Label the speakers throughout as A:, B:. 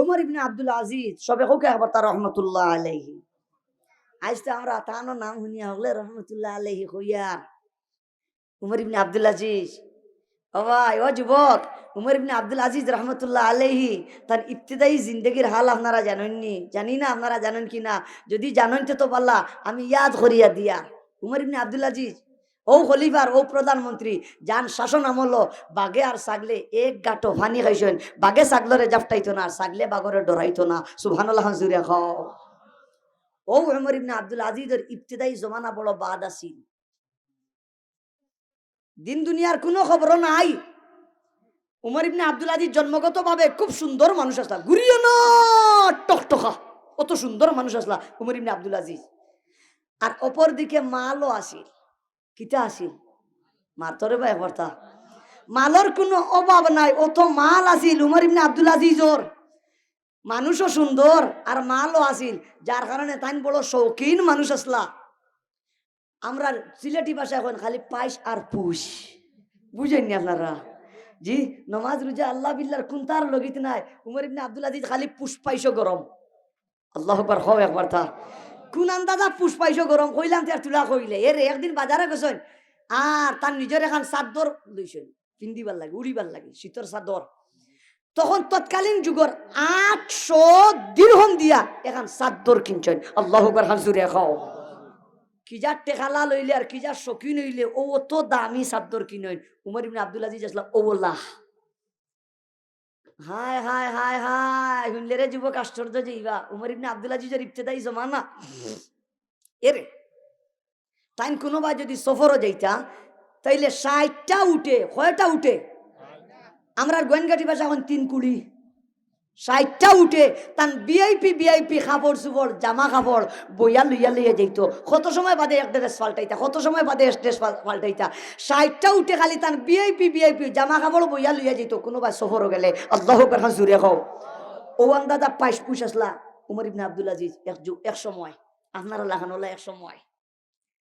A: Umar ibn Abdul Aziz, সবে হোক একবার তার রহমতুল্লাহ আলাইহি। আজ তো আমরা তানো নাম শুনিয়া হলে রহমতুল্লাহ আলাইহি হইয়ার উমর ইবনে আব্দুল আজিজ ভাই, ও যুবক উমর ইবনে আব্দুল আজিজ রহমতুল্লাহ আলাইহি, তার ইবতিদায়ী জিন্দগির হাল আপনারা জানেননি? জানি না আপনারা জানেন কি না? যদি জানেন তো পাল্লা, আমি ইয়াদ করিয়া দিয়া। উমর ইবনে আব্দুল আজিজ ও খলিফার, ও প্রধানমন্ত্রী, যান শাসন আমল বাঘে আর ছাগলে এক গাটো ফানি খাইছেন। বাঘে ছাগলরে জাপটাইতো না, আর ছাগলে বাঘরে ডরাইতো না। সুবহানাল্লাহ জুড়ে ও উমর ইবনে আব্দুল আজিজের ইবতিদায়ী জমানা বড় বাদ আছিল। দিন দুনিয়ার কোনো খবর নাই। উমর ইবনে আব্দুল আজিজ জন্মগতভাবে খুব সুন্দর মানুষ আসলা। ঘুরিও না টকটকা কত সুন্দর মানুষ আসলা উমর ইবনে আব্দুল আজিজ। আর অপর দিকে মালও আসিল কিতা আসিল মারতরে বা একবারটা মালর কোনো অভাব নাই, অত মাল আসিল উমর ইবনে আব্দুল আজিজর মানুষও সুন্দর আর মালও আসিল যার কারণে তাই বড় শৌখিন মানুষ আসলা আমরা সিলেটি ভাষা এখন খালি পাইস আর পুষ বুঝেননি আপনারা? জি, নমাজ, রুজা, আল্লাহ বিল্লার কুন্তার লগিত নাই। উমর ইবনে আব্দুল আজিজ খালি পুষ পাইছো গরম। আল্লাহ একবার হও একবার তা কোন আন্দাজা পুষ পাইছো গরম কইলাম তার তুলা কইলে। এর একদিন বাজারে গেছেন। আর তার নিজের এখন চাদর লইছেন পিন্দিবার লাগে উড়িবার লাগে শীতর চাদর তখন তৎকালীন যুগর আটশো দীর্ঘম দিয়া এখন চাদর কিনছেন। আল্লাহ হাজুরে খাও। কিজার টেকালা লইলে আর কিজার শৌখিন হইলে ও অত দামি চাদর কিনইন উমর ইবনে আব্দুল আজিজ আসলা ওলাহ হায় হায় হায় হায় শুনলে রে যুবক আশ্চর্য যাইবা উমর ইবনে আব্দুল আজিজের ইফতেদাই জমানা। এরে তাই কোনোবা যদি সফরও যাইতা তাইলে ষাটটা উঠে কয়টা উঠে? আমরা গোয়েনগাটি ভাষা এখন তিন কুড়ি। ষাটটা উঠে তান বিআইপি বিআইপি কাপড় চুপড় জামা কাপড় বইয়া লইয়া লইয়া যাইতো। কত সময় বাদে এক ড্রেস পাল্টাইতা? কত সময় বাদে এক ড্রেস পাল্টাইতা? ষাটটা উঠে খালি তান বিআইপি বিআইপি জামা কাপড় বইয়া লইয়া যাইতো। কোনোবা সফরও গেলে, আল্লাহ বেরখান জুড়ে খাও। ও আন্দাজা পাইস পুষ আসলা উমর ইবনে আব্দুল আজিজ, এক এক সময়। আপনারা লাগানো এক সময়।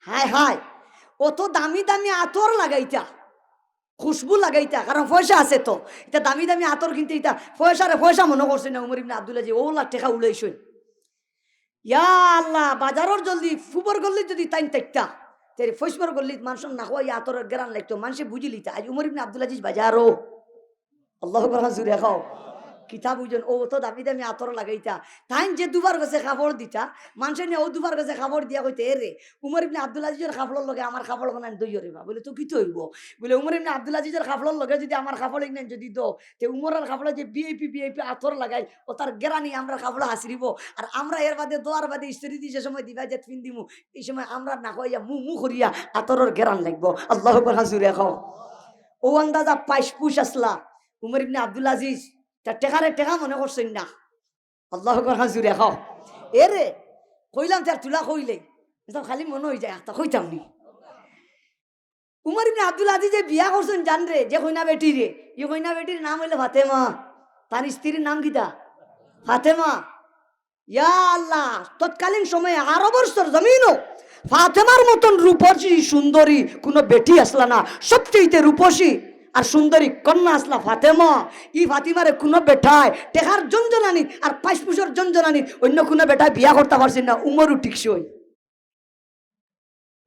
A: হায় হায় অত দামি দামি আতর লাগাইতা। খুশবু লাগাইতা কারণ পয়সা আছে তো। এটা দামি দামি আতর কিনতে পয়সা রে পয়সা মনে করছে না উমর ইবনে আব্দুল্লাহ যে, ওলা টেকা উলাইছই ইয়া আল্লাহ, বাজারর জলদি ফুবর গল্লি যদি তাই তাইতা তেরে ফৈসবর গল্লি মানুষের না হওয়া আতর গেরান লাগতো। মানুষে বুঝি লিতা আজ উমর ইবনে আব্দুল্লাহ বাজারও আল্লাহ জুড়ে খাও। কিতাব বুঝুন ও তো দামি দামি আতর লাগাইতা। তাইন যে দুবার গেছে খাবার দিতা মানুষের নিয়ে ও দুবার গেছে খাবার দিয়া কইতে, এ রে উমর ইবনে আব্দুল আজিজের খাফলর লগে আমার খাফল কোন দই রেবা বলে তো কি হইব বলে উমর ইবনে আব্দুল আজিজের খাফলর লগে যদি আমার খাফল ইগনেন যদি দো, তে উমরের খাফলে যে বিআইপি বিআইপি আতর লাগাই ও তার গেরানি আমরা খাফল হাসিরিব আর আমরা এর বাদে দোয়ার বাদে স্ত্রী দিয়ে যে সময় দিবা যে ফিন দিমু। এই সময় আমরা না কইয়া মু মু করিয়া আতরের গেরান লাগবো। আল্লাহ হাজুরে খাও ও আন্দাজা পাইস পুষ আসলা উমর ইবনে আব্দুল আজিজ। তা টেকারে টেকা মনে করছেন না। আল্লাহ হাজুরে খাও। এ রে কইলাম তার তুলা কইলে। খালি মনে হয়ে যায় একটা কইতাম নি। উমর ইবনে আব্দুল আজিজ যে বিয়া করছেন জান রে, যে কইনা বেটি রে ই কইনা বেটির নাম হইলে ফাতেমা। তার স্ত্রীর নাম কিতা ফাতেমা। ইয়া আল্লাহ, তৎকালীন সময়ে আরও বছর জমিনও ফাতেমার মতন রূপসী, সুন্দরী কোনো বেটি আসলা না। সবচেয়ে রূপসী আর সুন্দরী কন্যা আসলা ফাতেমা। ই ফাতিমারে কোনো বেটায় টেকার জঞ্জনানি আর পাঁচ পুষর জঞ্জনানি, অন্য কোনো বেটায় বিয়া করতে পারছি না, উমরও টিকসই।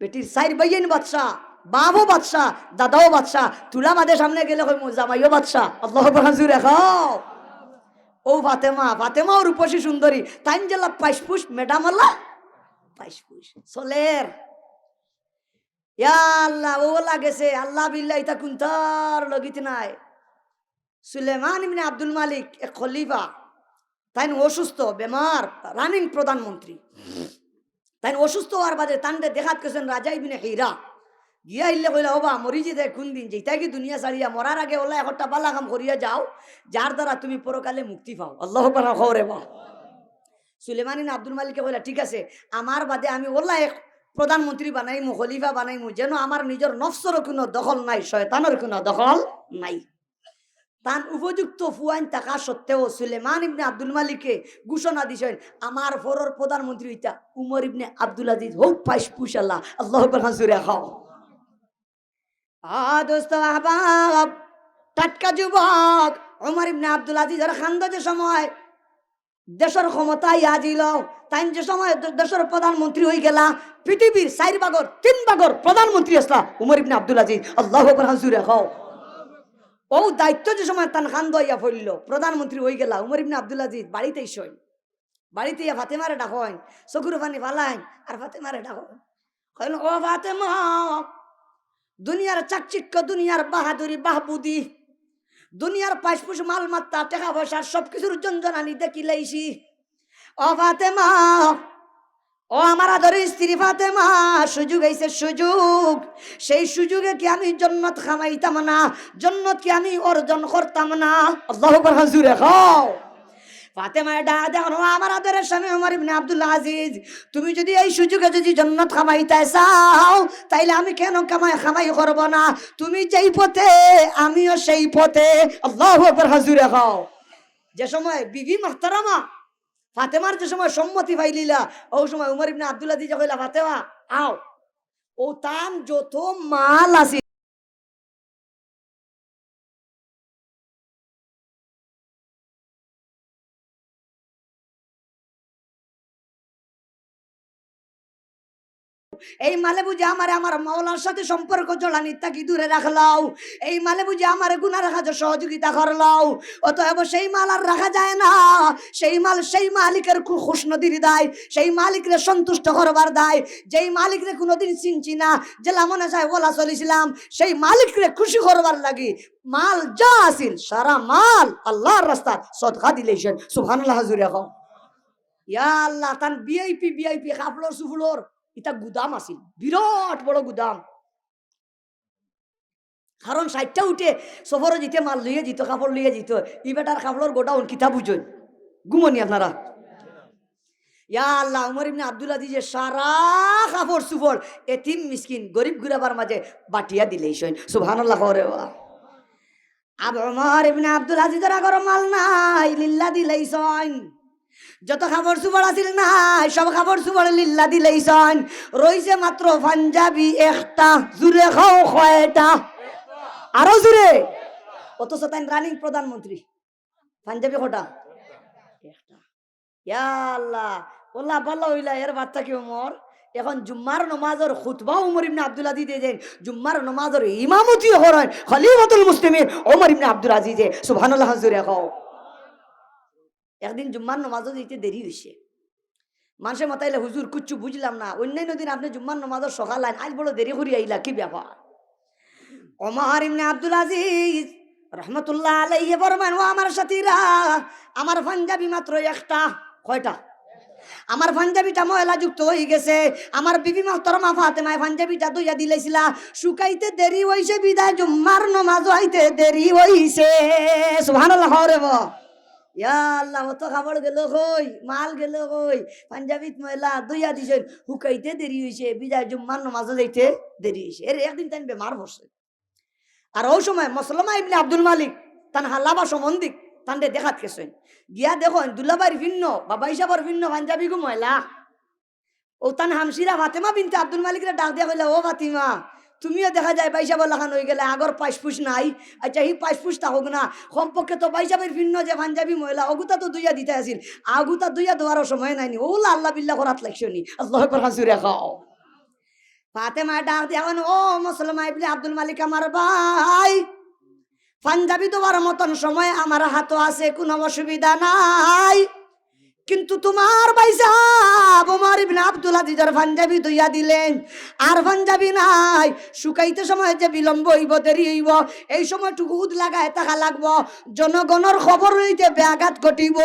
A: বেটির সাইর বাইয়েন বাদশাহ বাবও বাদশাহ, দাদাও বাদশাহ, তুলা মাদের সামনে গেলে কই জামাইও বাদশাহ, আল্লাহ হাজুর খাও ও ফাতেমা ফাতেমাও রূপসী সুন্দরী, তাইন জেলা পাইসপুস ম্যাডাম আল্লাহ পাইসপুস সোলের। আল্লাহ, ও লাগেছে। আল্লাহ বিল্লাহ ইতা কুন্তার লগিত নাই। সুলেমান ইবনে আব্দুল মালিক এক খলিফা, তাইন অসুস্থ, বেমার, রানিং প্রধানমন্ত্রী। তাই অসুস্থ হওয়ার বাদে তান্ডে দেখাত কেছেন রাজা ইবিনে হীরা। গিয়া ইল্লে কইলা, ওবা, মরি যেতে কোন দিন যেটা কি দুনিয়া ছাড়িয়া, মরার আগে ওলা একটা পালা কাম করিয়া যাও, যার দ্বারা তুমি পরকালে মুক্তি পাও। আল্লাহ খবরে বা সুলেমানিন আব্দুল মালিকে কইলা, ঠিক আছে, আমার বাদে আমি ওলা এক প্রধানমন্ত্রী বানাইমু, খলিফা বানাইমু, যেন আমার নিজের নফসর কোনো দখল নাই শয়তানের কোনো দখল নাই। তান উপযুক্ত ফুয়াইন থাকা সত্ত্বেও সুলেমান ইবনে আব্দুল মালিককে ঘোষণা দিছেন আমার ফরর প্রধানমন্ত্রী হইতা উমর ইবনে আব্দুল আজিজ, হোক পাইস পুশাল্লাহ আল্লাহ হাজুরে খাও। টাটকা যুবক উমর ইবনে আব্দুল আজিজের খান্দ যে সময়। দেশের ক্ষমতায় আজিল তাই যে সময় দেশের প্রধানমন্ত্রী হয়ে গেলা, পৃথিবীর চার বাগর তিন বাগর প্রধানমন্ত্রী আসলা উমর ইবনে আব্দুল আজিজ। আল্লাহ হাজুরে খাও ও দায়িত্ব যে সময় তান খান দইয়া ফেলল প্রধানমন্ত্রী হয়ে গেলা উমর ইবনে আব্দুল আজিজ, বাড়িতেই শোন বাড়িতে ইয়া ফাতেমারে ডাকইন চকুর পানি ফালাইন আর ফাতেমারে ডাকইন কইল ও ফাতেমা, দুনিয়ার চাকচিক্য, দুনিয়ার বাহাদুরি, বাহবুদি দুনিয়ার মাল, মাত্রা, টাকা পয়সা সব কিছুর জঞ্জনানি দেখি লাইছি। ও ফাতেমা, ও আমার আদরের স্ত্রী ফাতেমা, সুযোগ আইছে সুযোগ। সেই সুযোগে কি আমি জন্নত খামাইতাম না? জন্নত কি আমি অর্জন করতাম না? আল্লাহ খাও ফাতেমা ডা দেখো আমার আদরের স্বামী আমার ইবনে আজিজ। তুমি যদি এই সুযোগে যদি জন্নত খামাইতে চাও, তাইলে আমি কেন কামাই খামাই করব না? তুমি যেই পথে, আমিও সেই পথে। আল্লাহ হাজুরে খাও। যে সময় বিবি মাহতারামা, ফাতেমার যে সময় সম্মতি পাইলিলা ও সময় উমর ইবনে আব্দুল্লাহ দিজা কইলা, ফাতেমা, আও। ও তান যত মাল আছে এই মালে বুঝে আমার আমার মাওলার সাথে সম্পর্ক জড়ানি তাকে দূরে রাখলাও? এই মালে বুঝে আমার রাখা যে সহযোগিতা করলাও। অতএব সেই মাল আর রাখা যায় না। সেই মাল সেই মালিকের খুশনদির দায়। সেই মালিকরে সন্তুষ্ট করবার দায়। যেই মালিকরে কোনোদিন চিনছি না, জেলা মনে চায় ওলা চলিছিলাম, সেই মালিকরে খুশি করবার লাগি। মাল যা আছিল, সারা মাল আল্লাহর রাস্তা সদকা দিলেছেন। সুবহানাল্লাহ হাজুরে এখন ইয়া আল্লাহ, তান বিআইপি বিআইপি কাপড় সুফুলোর। ইটা গুদাম আছিল বিরাট বড় গুদাম। কারণ সাইডটা উঠে সফরও যেতে মাল লইয়ে যেত কাপড় লইয়ে যেত ই বেটার কাপড়ের গোডাউন কিতা বুঝুন গুমনি আপনারা। ইয়া আল্লাহ, উমর ইবনে আব্দুল আজিজের সারা কাপড় সুফর এতিম মিসকিন গরিব গুরাবার মাঝে বাটিয়া দিলেই সইন সুবহানাল্লাহ রে বাহ আব উমর ইবনে আব্দুল আজিজের আগর মাল নাই লিল্লা দিলেই সইন যত খাবার সুবর আছিল না সব খাবার সুবর লিল্লা দিলেইছন রইছে মাত্র পাঞ্জাবি একটা জুড়ে খাও কয়টা আরও জুড়ে অথচ তাই রানিং প্রধানমন্ত্রী। পাঞ্জাবি কটা আল্লাহ ওল্লা হইলা, এর বাচ্চা কি ওমর এখন জুম্মার নমাজের খুতবা আব্দুল আজিজ দেন জুম্মার নমাজের ইমামতি মুসলিমিন ওমর আজিজে। সুবহানাল্লাহ একদিন জুম্মার নমাজও দিতে দেরি হয়েছে মানুষের মাতাইলে হুজুর, কুচ্ছু বুঝলাম না। অন্যান্য দিন আপনি জুম্মার নমাজের সকাল আইন আজ বড় দেরি করি আইলা, কি ব্যাপার? ওমর ইবনে আব্দুল আজিজ রহমতুল্লাহ আলাইহি ফরমান ও আমার সাথীরা, আমার পাঞ্জাবি মাত্র একটা, কয়টা? আমার পাঞ্জাবিটা ময়লা যুক্ত হয়ে গেছে। আমার বিবি মাহতরমা ফাতেমায় পাঞ্জাবিটা দইয়া দিলেছিলা শুকাইতে দেরি হইছে, বিদায় জুম্মার নমাজ হইতে দেরি হইছে। রে আল্লাহ, অত খাবার গেল কই? মাল গেল কই? পাঞ্জাবিত ময়লা দইয়া দিছেন হুকাইতে দেরি হইছে। বিদায় জুম্মার নমাজও যাইতে দেরি হইছে। এর একদিন তাই বেমার পড়ছে। আর ওই সময় মসলমা ইবনে আব্দুল মালিক তান হাল্লাবা সম্বন্ধিক তান্ডে দেখাত গেছেন। গিয়া দেখুন দুলাবাইর ভিন্ন, বাবা হিসাবর ভিন্ন পাঞ্জাবি গু ময়লা। ও তান হামসিরা ফাতেমা বিনতে আব্দুল মালিকরে ডাক দিয়া কইলা, ও ফাতিমা তুমিও দেখা যায় বাইসাব লাখান হয়ে গেলে, আগর পাইসপুস নাই। আচ্ছা হি পাইসপুস থাকুক না কমপক্ষে তো বাইসাবের ভিন্ন, যে পাঞ্জাবি মহিলা অগুতা তো দুইয়া দিতে আসিল। আগুতা দুইয়া দেওয়ারও সময় নাইনি ওলা আল্লাহ বিল্লাহ করাত লাগছনি আল্লাহ হাসুরে খাও। ফাতেমা ডাক এখন ও মুসলমান ইবনে আব্দুল মালিক আমার ভাই, পাঞ্জাবি দেওয়ার মতন সময় আমার হাতও আছে, কোনো অসুবিধা নাই। কিন্তু তোমার বাইসা বোমার ইবনে আব্দুল আজিজের পাঞ্জাবি দইয়া দিলেন। আর পাঞ্জাবি নাই, শুকাইতে সময় যে বিলম্ব হইব, দেরি হইব, এই সময় টুকু উদ লাগায় টাকা লাগব। জনগণের খবর হইতে ব্যাঘাত ঘটিব।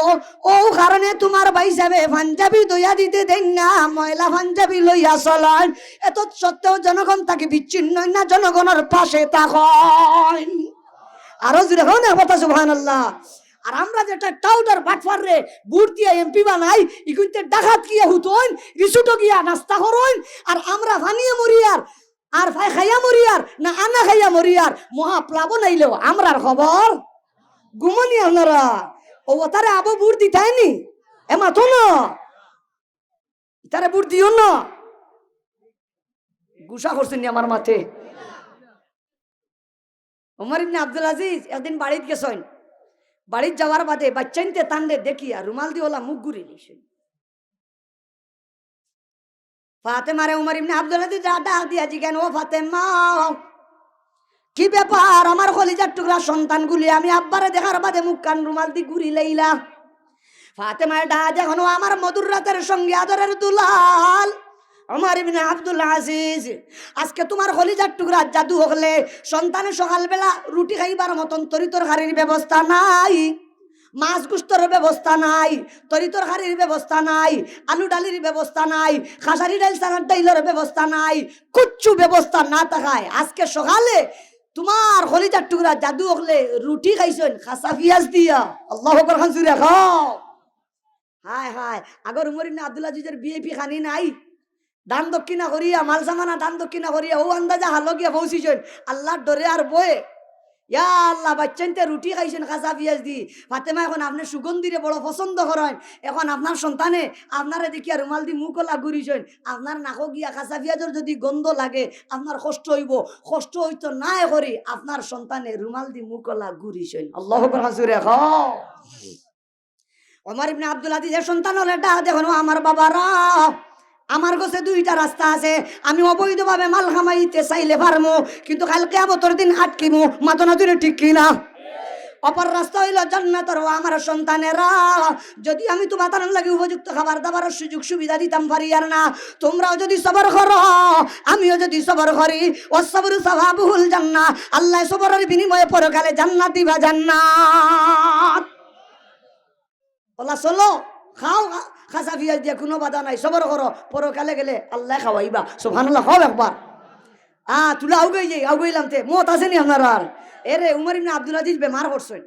A: ও কারণে তোমার বাইসাবে পাঞ্জাবি দইয়া দিতে দেন না, ময়লা পাঞ্জাবি লইয়া চলেন। এত সত্ত্বেও জনগণ তাকে বিচ্ছিন্ন না, জনগণের পাশে থাকেন। আরও জুড়ে হন কথা সুবহান আল্লাহ আর আমরা যেটা টাউডার বাটফার রে বুট দিয়া এমপি বানাই ইকুনতে ডাকাত গিয়া হুতন রিসুটো গিয়া নাস্তা করইন, আর আমরা ভানিয়ে মরিয়ার, আর ভাই খাইয়া মরিয়ার, না আনা খাইয়া মরিয়ার, মহা প্লাবন আইলেও আমরার খবর? গুমনি আপনারা ও, তারে আবো বুট দিতাইনি? এমা তো না। তারে বুট দিও না। গুসা করছেন আমার মাথে ওমর ইবনে আব্দুল আজিজ, একদিন বাড়িতে গেছেন। বাড়ির যাওয়ার বাদে বাচ্চাইনতে তান্ডে দেখিয়া রুমাল দিয়ে ওলা মুখ ঘুরে ফাতে ফাতেমারে উমর ইবনে আব্দুল আজিজ ডাক জিজ্ঞান ও ফাতেমা, কি ব্যাপার? আমার কলিজার টুকরা সন্তানগুলি আমি আব্বারে দেখার বাদে মুখ কান রুমাল দি ঘুরি লাইলা। ফাতেমার ডা দেখো আমার মধুর রাতের সঙ্গে আদরের দুলাল। আমার ইবনে আব্দুল আজিজ। আজকে তোমার কলিজার টুকরা জাদু হলে সন্তানের সকালবেলা রুটি খাইবার মতন তরি তরকারির ব্যবস্থা নাই। মাছ গুস্তর ব্যবস্থা নাই তরি তরকারির ব্যবস্থা নাই, আলু ডালির ব্যবস্থা নাই, খাসারি ডাইল সানার ডাইলের ব্যবস্থা নাই, কুচ্ছু ব্যবস্থা না থাকায় আজকে সকালে তোমার হলিজার টুকরা জাদু হলে রুটি খাইছেন খাসা পিয়াজ দিয়া। আল্লাহ খান খাও। হায় হায়, আগর উমর ইবনে আব্দুল আজিজের বিএপি খানি নাই। দান দক্ষিণা করিয়া মাল সামানা দান দক্ষিণা করিয়া ও আন্দাজা হালো গিয়া পৌঁছিছেন আল্লাহর ডরে আর বয়ে। ইয়া আল্লাহ রুটি খাইছেন খাসা পিয়াজ দি। ফাতেমা এখন আপনি সুগন্ধিরে বড় পছন্দ করেন এখন আপনার সন্তানে আপনারে দেখিয়া রুমাল দি মুখলা ঘুরিছেন আপনার নাকো গিয়া খাসা পিয়াজের যদি গন্ধ লাগে আপনার কষ্ট হইব। কষ্ট হইতো নাই করি আপনার সন্তানে রুমাল দি মুখলা ঘুরিছেন আল্লাহ হাসুরে খাও আমার ইবনে আব্দুল আজিজের সন্তান হলে ডাক দেখো আমার বাবারা আমার কাছে দুইটা রাস্তা আছে। আমি অবৈধভাবে মাল খামাইতে চাইলে পারমু, কিন্তু কালকে আবতর দিন আটকিমু মাতনা তুলে ঠিক কিনা? অপর রাস্তা হইল জান্নাতর আমার সন্তানেরা। যদি আমি তোমার তার লাগে উপযুক্ত খাবার দাবার সুযোগ সুবিধা দিতাম, পারি আর না। তোমরাও যদি সবর করো, আমিও যদি সবর করি, ও সবর সবাবুল জান্না। আল্লাহ সবরের বিনিময়ে পরকালে জান্নাত দিবা জান্নাত। ওলা চলো খাও খাসা পিঁয়াজ দিয়ে কোনো বাধা নাই। সবর করো, পরকালে গেলে আল্লাহ খাওয়াইবা। সোভানুল্লাহ খাও একবার। আ, তুলা আউগাই যাই আউগাইলাম তে, মত আছে নি আপনার আর? এরে, উমর ইবনে আব্দুল আজিজ বেমার করছেন।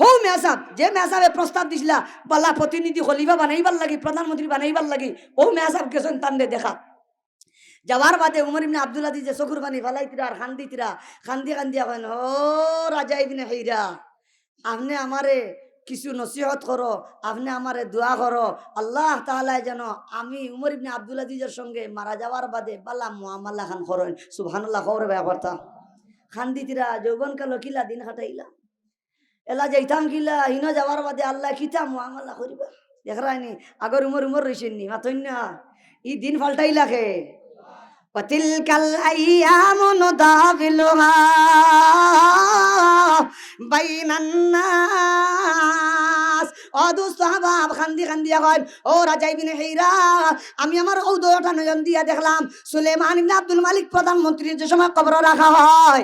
A: হৌ মেসাব যে মেসাবে প্রস্তাব দিছিলা বালা প্রতিনিধি খলিফা বানাইবার লাগি, প্রধানমন্ত্রী বানাইবার লাগি, ও মেসাব গেছেন তান্ডে দেখা। যাওয়ার বাদে উমর ইবনে আব্দুল আজিজ যে চকুর পানি ফালাইতিরা আর খান্দিতিরা খান্দি খান্দি এখন ও রাজা ইবনে হেইরা আপনি আমারে কিছু নসিহত করো, আপনি আমারে দোয়া করো। আল্লাহ তাআলা যেন আমি উমর ইবনে আব্দুল আজিজের সঙ্গে মারা যাওয়ার বাদে বালা মুআমালা খান করেন সুবহানাল্লাহ খবরে ব্যাপারটা। খান্দিতিরা যৌবন কালো কিলা দিন খাটাইলা। এলা যাইতাম কিলা, হিনো যাওয়ার বাদে আল্লাহ কিতা মুআমালা করিবা। দেখরাইনি আগর উমর উমর রইছেন নি না ই দিন ফাল্টাইলা খে وتلك الأيام نداولها بين الناس ও দোস্ত হাবাব খান্দি খান্দি এখন ও রাজা ইবিনে হেইরা আমি আমার ঔদয়টা নয়ন দিয়া দেখলাম সুলেমান ইবনে আব্দুল মালিক প্রধানমন্ত্রীর যে সময় কবর রাখা হয়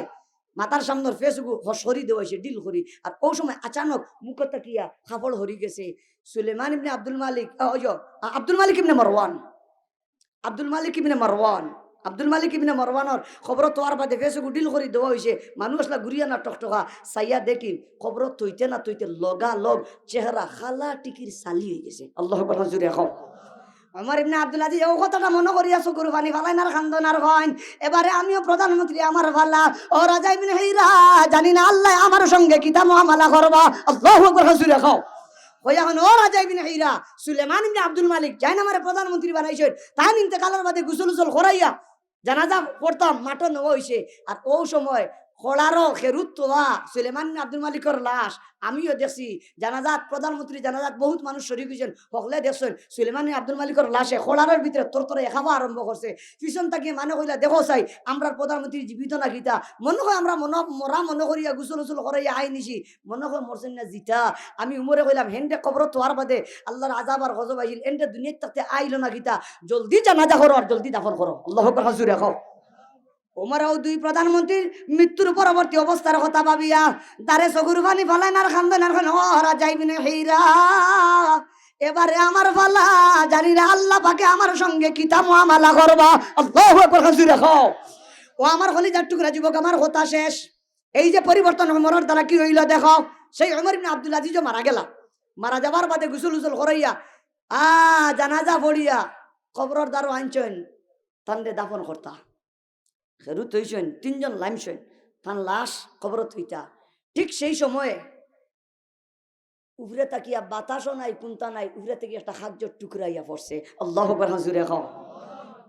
A: মাতার সামনের ফেসবুক হসরি দেওয়া হয়েছে ডিল করি আর ওই সময় আচানক মুখটা কিয়া খাফড় হরি গেছে সুলেমান ইবনে আব্দুল মালিক আ, ওই যে, আ, Abdul Malik ibn Marwan Abdul Malik ibn Marwan Abdul Malik ibn মারওয়ানোর খবর তোয়ার বাদে ফেসবুক ডিল করে দেওয়া হয়েছে মানুষ আসলা ঘুরিয়া না টকটকা সাইয়া দেখি খবর তৈতে না তৈতে লগা লগ চেহারা খালা টিকির চালি হয়ে গেছে। আল্লাহ জুড়ে এখন। আমার ইবনে আব্দুল আজিজ ও কথাটা মনে করিয়া চকুর পানি ফালাই নার খান্দন আর হন এবারে আমিও প্রধানমন্ত্রী, আমার ফালা। ও রাজা ইবনে হেইরা জানি না আল্লাহ আমার সঙ্গে কিতা মহামালা করবা। আল্লাহ জুড়ে খাও আব্দুল মালিক যাই না আমারে প্রধানমন্ত্রী বানাইছেন তাই নিতে কালার বাদে গুসল উসল করাইয়া জানাজা পড়তাম মাঠও নেওয়া হয়েছে আর ও সময় খোলারও খেরুত তোলা সুলেমান আব্দুল মালিকর লাশ। আমিও দেখছি, জানাজাত, প্রধানমন্ত্রী জানাজাত বহুত মানুষ শরীর হয়েছেন সকলে দেখছেন, সুলেমান আব্দুল মালিকর লাশে খোলারের ভিতরে তোর তোর খাওয়া আরম্ভ করছে। পিছন তাকিয়ে মানে কইলা, দেখো চাই আমরা প্রধানমন্ত্রী জীবিত না গীতা। মনে হয় আমরা মন, মরা মনে করিয়া গুসল উসল করাইয়া আই নিছি। মনে হয় মরছেন না জিতা। আমি উমরে কইলাম হেন্ডে কবর তোয়ার বাদে আল্লাহর আজাব আর গজব আইল এন্ডে দুনিয়ার তাতে আইলো না গীতা। জলদি জানাজা করো আর জলদি দাফন করো। আল্লাহ হাজুর ওমরাও দুই প্রধানমন্ত্রীর মৃত্যুর পরবর্তী অবস্থার কথা ভাবিয়া তারে চকুর পানি ফালাই নার খান্দন আর হরা যাইবিনে হেইরা। এবারে আমার ফালা, জানি না আল্লাহ পাকে আমার সঙ্গে কিতা মুআমালা করবা। আল্লাহু হাজুর রাখো। ও আমার হলিজার টুকরা যুবক, আমার হতা শেষ। এই যে পরিবর্তন মরার দ্বারা কি হইল দেখো? সেই অমর ইবনে আব্দুল আজিজও মারা গেলা মারা যাবার বাদে গুসল উসল করাইয়া, আ, জানাজা পড়িয়া কবরর দ্বারও আনছেন তান্ডে দাফন করতা। খেরু হইছেন তিনজন লাইমছেন, তান লাশ কবরত হইতা ঠিক সেই সময়ে উপরে তাকিয়া বাতাসও নাই, কুন্তা নাই উপরে থেকে একটা খাদ্য টুকরাইয়া পড়ছে। আল্লাহ হাজুরে খাও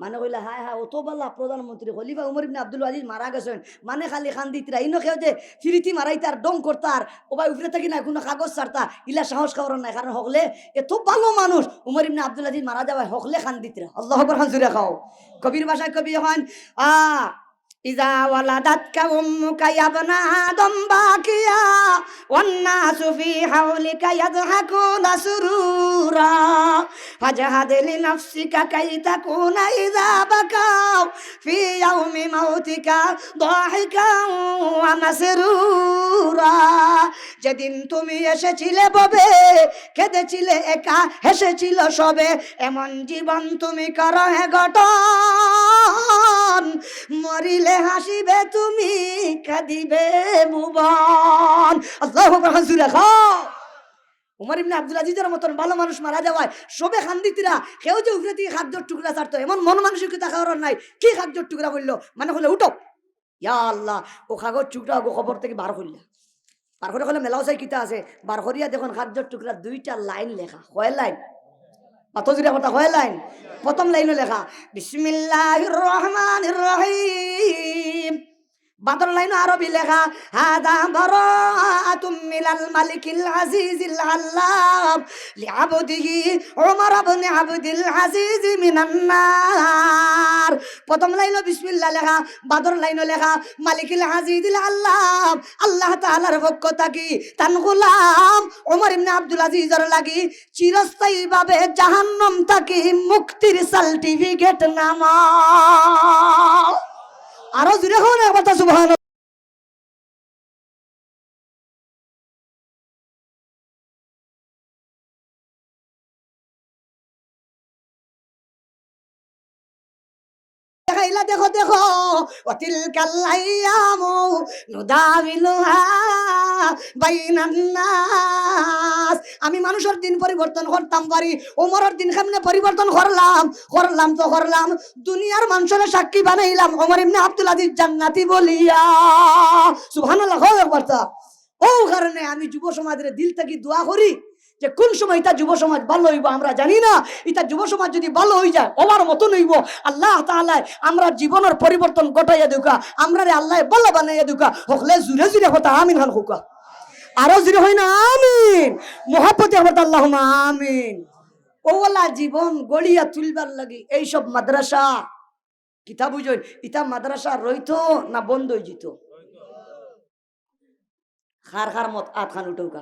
A: মানে কইলা, হায় হা অত বালা প্রধানমন্ত্রী। খলিফা উমর ইবনে আব্দুল আজিজ মারা গেছেন। মানে খালি খান্দি দিতরা ইনো খেয়ে যে ফিরিতি মারাইতার ডং করতার ভাই উফরে থাকি না, কোনো কাগজ ছাড়তা, ইলা সাহস খাওয়ার নাই। কারণ হকলে এত ভালো মানুষ উমর ইবনে আব্দুল আজিজ মারা যাওয়ায় হকলে খান্দি দিতরা আল্লাহ খান জুড়ে খাও। কবির ভাষায় কবি হন, আ إذا ولدتك أمك يا ابن آدم باكيا والناس في حولك يضحكون سرورا فاجهد لنفسك كي تكون إذا بكوا في يوم موتك ضاحكا ومسرورا যেদিন তুমি এসেছিলে ববে কেঁদেছিলে একা হেসেছিল সবে এমন জীবন তুমি করো হে গঠন মরিলে হাসিবে তুমি, কাঁদিবে ভুবন আল্লাহ হাসুরা খাও উমর ইবনে আব্দুল আজিজের মতন ভালো মানুষ মারা যাওয়ায় সবে খান্দিতিরা কেউ যে উপরে থেকে খাদ্যর টুকরা ছাড়তো, এমন মন মানসিকতা খাওয়ার নাই। কি খাদ্যর টুকরা বলল মানে হলে, উঠো। ইয়া আল্লাহ, ও কাগজ টুকরা, ও খবর থেকে বার করলা। বার করে হলে মেলাও চাই কিতা আছে। বার করিয়া দেখুন, খাদ্যর টুকরা দুইটা লাইন লেখা। কয় লাইন? মাতজিরা কথা হয় লাইন। প্রথম লাইনে লেখা বিসমিল্লাহ রহমান রহিম। বাদর লাইন আরবি লেখা, হাদা বারাআতুম মিনাল মালিকিল আজিজিল আল্লাম লিআবদিহি উমর ইবনে আবদুল আজিজ মিনান নার। প্রথম লাইন বিসমিল্লাহ লেখা বাদর লাইন লেখা, মালিকিল আজিজিল আল্লাম আল্লাহ তাআলার পক্ষ থাকি তান গোলাম ওমর ইবনে আব্দুল আজিজের লাগি চিরস্থায়ী ভাবে জাহান্নাম থাকি মুক্তির সার্টিফিকেট নামা আরও জুড়ে হন একবার তা সুবহান দেখাইলা দেখো দেখো। অতিল কাল্লাইয়ামু নুদাবিলুহা বাইনান নাস। আমি মানুষের দিন পরিবর্তন করতাম পারি ওমরের দিন কেমনে পরিবর্তন করলাম? করলাম তো করলাম। দুনিয়ার মানুষের সাক্ষী বানাইলাম, ওমর ইবনে আব্দুল আজিজ জান্নাতি বলিয়া। সুবহানাল্লাহ একবার। ও কারণে আমি যুব সমাজের দিল থেকে দোয়া করি। যে কোন সময় এটা যুব সমাজ ভালো হইব আমরা জানি না, এটা যুব সমাজ যদি ভালো হয়ে যায় ওমার মতন হইব। আল্লাহ তাআলা আমরা জীবনের পরিবর্তন ঘটাইয়া দুকা আমরা রে আল্লাহ ভালো বানাইয়া দুকা হকলে জুড়ে জুড়ে কথা আমিন খান হুকা। আরও জুড়ে হয় না, আমিন। মহাপতি হত আল্লাহ আমিন। ওলা জীবন গড়িয়া তুলবার লাগি এইসব মাদ্রাসা। কিতা বুঝই, ইতা মাদ্রাসা রইতো না বন্ধ হয়ে যেত খার খার মত আট খান উঠৌকা